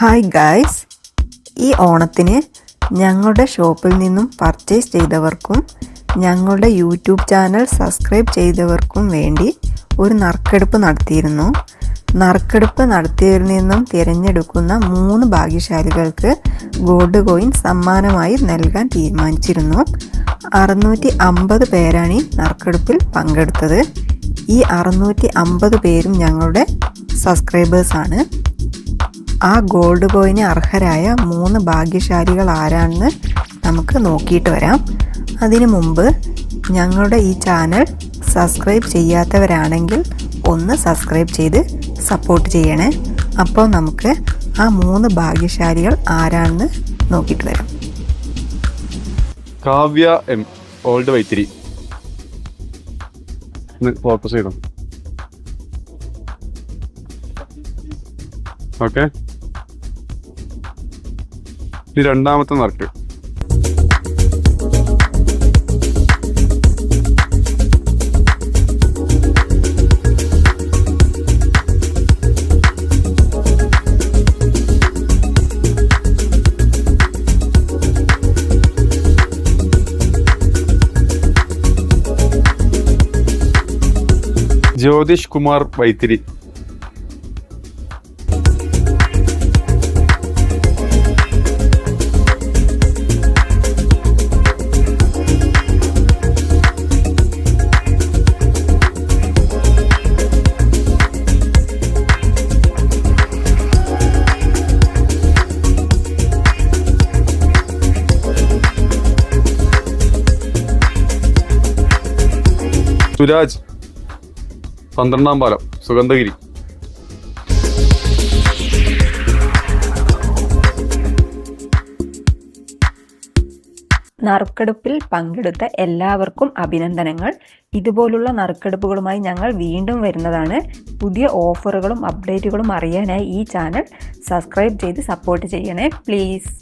Hi guys ഈ ഓണത്തിന് ഞങ്ങളുടെ ഷോപ്പിൽ നിന്നും പർച്ചേസ് ചെയ്തവർക്കും ഞങ്ങളുടെ യൂട്യൂബ് ചാനൽ സബ്സ്ക്രൈബ് ചെയ്തവർക്കും വേണ്ടി ഒരു നറുക്കെടുപ്പ് നടത്തിയിരുന്നു. നറുക്കെടുപ്പ് നടത്തിയതിൽ നിന്നും തിരഞ്ഞെടുക്കുന്ന മൂന്ന് ഭാഗ്യശാലികൾക്ക് ഗോൾഡ് കോയിൻ സമ്മാനമായി നൽകാൻ തീരുമാനിച്ചിരുന്നു. അറുന്നൂറ്റി അമ്പത് പേരാണ് ഈ നറുക്കെടുപ്പിൽ പങ്കെടുത്തത്. ഈ അറുന്നൂറ്റി അമ്പത് പേരും ഞങ്ങളുടെ സബ്സ്ക്രൈബേഴ്സാണ് ആ ഗോൾഡ് കോയിന് അർഹരായ മൂന്ന് ഭാഗ്യശാലികൾ ആരാണെന്ന് നമുക്ക് നോക്കിയിട്ട് വരാം. അതിനു മുമ്പ് ഞങ്ങളുടെ ഈ ചാനൽ സബ്സ്ക്രൈബ് ചെയ്യാത്തവരാണെങ്കിൽ ഒന്ന് സബ്സ്ക്രൈബ് ചെയ്ത് സപ്പോർട്ട് ചെയ്യണേ. അപ്പോൾ നമുക്ക് ആ മൂന്ന് ഭാഗ്യശാലികൾ ആരാണെന്ന് നോക്കിയിട്ട് വരാം. Kavya M old Vythiri. Focus ചെയ്തോ ഓക്കെ ഇത് രണ്ടാമത്തെ നറുക്ക് ജ്യോതിഷ് കുമാർ വൈത്തിരി. സുരാജ്. പന്ത്രണ്ടാം പാലം സുഗന്ധഗിരി. നറുക്കെടുപ്പിൽ പങ്കെടുത്ത എല്ലാവർക്കും അഭിനന്ദനങ്ങൾ. ഇതുപോലുള്ള നറുക്കെടുപ്പുകളുമായി ഞങ്ങൾ വീണ്ടും വരുന്നതാണ്. പുതിയ ഓഫറുകളും അപ്ഡേറ്റുകളും അറിയാനായി ഈ ചാനൽ സബ്സ്ക്രൈബ് ചെയ്ത് സപ്പോർട്ട് ചെയ്യണേ പ്ലീസ്.